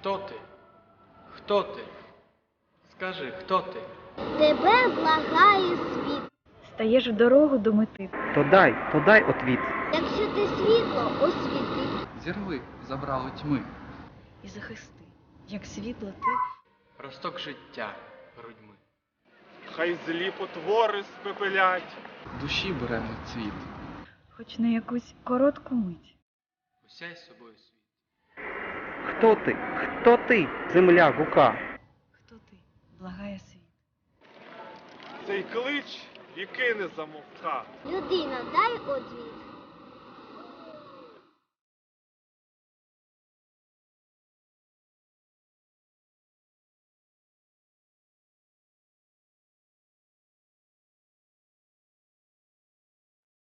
Хто ти? Хто ти? Скажи, хто ти? Тебе благає світ. Стаєш в дорогу до мети. То дай, то дай отвіт. Якщо ти світло освіти, Зірви забрали тьми. І захисти, як світло ти. Росток життя грудьми. Хай злі потвори спепелять. Душі беремо цвіт. Хоч на якусь коротку мить. Усяй собою світ. Хто ти? Хто ти? Земля гука. Хто ти? Благає світ. Цей клич віки не замовка. людина, дай одвіт.